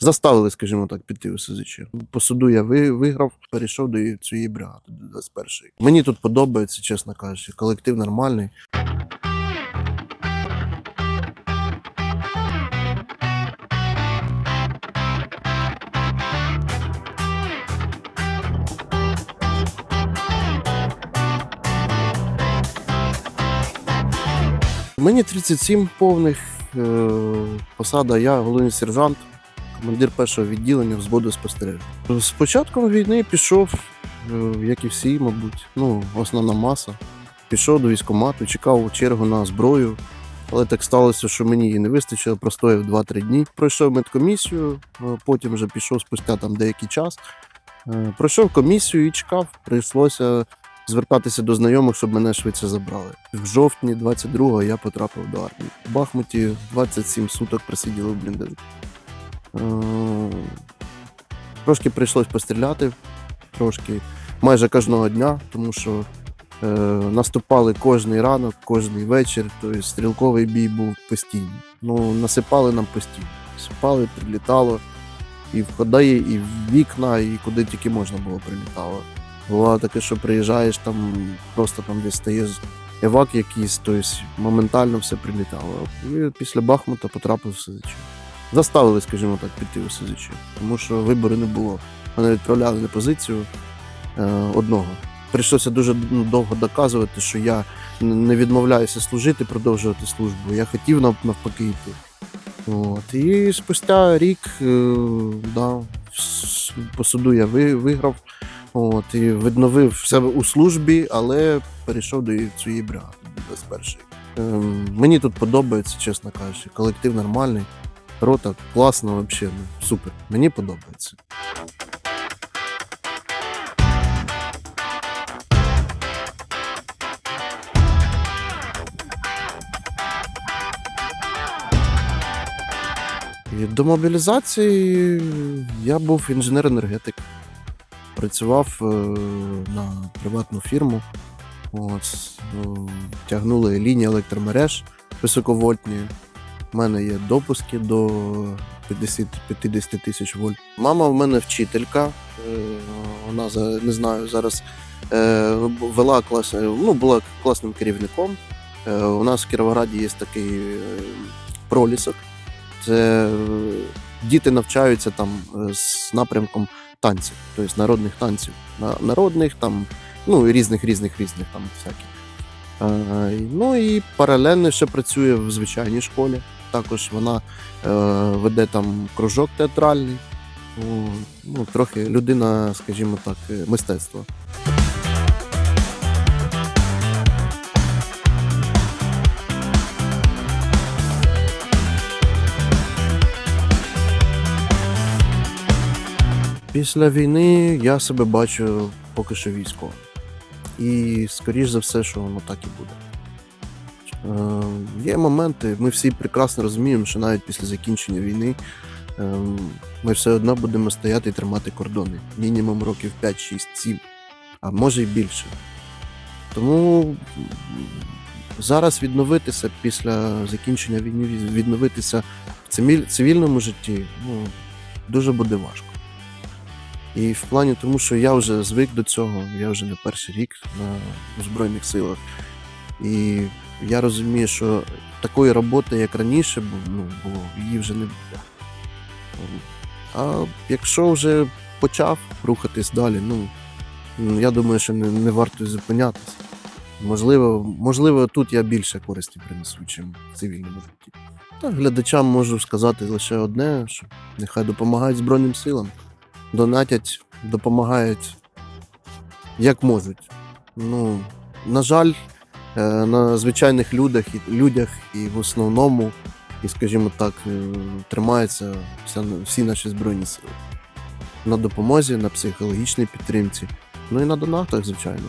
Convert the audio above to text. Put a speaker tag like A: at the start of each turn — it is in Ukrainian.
A: заставили, скажімо так, піти у СЗЧ. По суду я виграв, перейшов до цієї бригади, до 21-ї. Мені тут подобається, чесно кажучи. Колектив нормальний. Мені 37 повних. е, Посада я головний сержант, командир першого відділення взводу спостереження. З початком війни пішов, е, як і всі, мабуть, ну, основна маса. Пішов до військкомату, чекав чергу на зброю. Але так сталося, що мені її не вистачило, простояв 2-3 дні. Пройшов медкомісію, е, потім вже пішов спустя там деякий час. Е, Пройшов комісію і чекав. Прийшлося звертатися до знайомих, щоб мене швидше забрали. В жовтні 22-го я потрапив до армії. В Бахмуті 27 суток просиділи в бліндажі. Трошки прийшлось постріляти, трошки майже кожного дня, тому що е, наступали кожний ранок, кожний вечір, тобто стрілковий бій був постійний. Ну, насипали нам постійно. Насипали, прилітало. І в ходаї, і в вікна, і куди тільки можна було прилітало. Бувало таке, що приїжджаєш там, просто там десь стаєш евак якийсь, тобто моментально все прилітало. І після Бахмута потрапив в СЗЧ. Заставили, скажімо так, піти у СЗЧ, тому що вибору не було. Мене відправляли на позицію е, одного. Прийшлося дуже ну, довго доказувати, що я не відмовляюся служити, продовжувати службу. Я хотів навпаки йти. От. І спустя рік е, да, по суду я ви- виграв. От, і відновив себе у службі, але перейшов до цієї бригади, до 21-ї. Ем, мені тут подобається, чесно кажучи. Колектив нормальний, рота класна, взагалі, ну, супер. Мені подобається. До мобілізації я був інженер-енергетик. Працював е, на приватну фірму. От, е, тягнули лінії електромереж високовольтні. У мене є допуски до 50, 50 тисяч вольт. Мама в мене вчителька. е, Вона не знаю зараз е, вела клас, ну, була класним керівником. Е, У нас в Кіровограді є такий пролісок. Це діти навчаються там з напрямком танців, тобто народних танців. Народних там, ну і різних, різних, різних там всяких. Ну і паралельно ще працює в звичайній школі. Також вона е, веде там кружок театральний. Ну, трохи людина, скажімо так, е, мистецтва. Після війни я себе бачу поки що військовим. І скоріш за все, що воно так і буде. Е, є моменти, ми всі прекрасно розуміємо, що навіть після закінчення війни е, ми все одно будемо стояти і тримати кордони. Мінімум років 5, 6, 7, а може й більше. Тому зараз відновитися після закінчення війни, відновитися в цивільному житті ну, дуже буде важко. І в плані тому, що я вже звик до цього, я вже не перший рік на Збройних силах. І я розумію, що такої роботи, як раніше ну, було, її вже не буде. А якщо вже почав рухатись далі, ну я думаю, що не, не варто зупинятися. Можливо, можливо, тут я більше користі принесу, чим в цивільному житті. Та глядачам можу сказати лише одне, що нехай допомагають Збройним силам донатять, допомагають як можуть. Ну, на жаль, на звичайних людях людях і в основному, і, скажімо так, е, тримаються всі наші збройні сили. На допомозі, на психологічній підтримці, ну і на донатах, звичайно.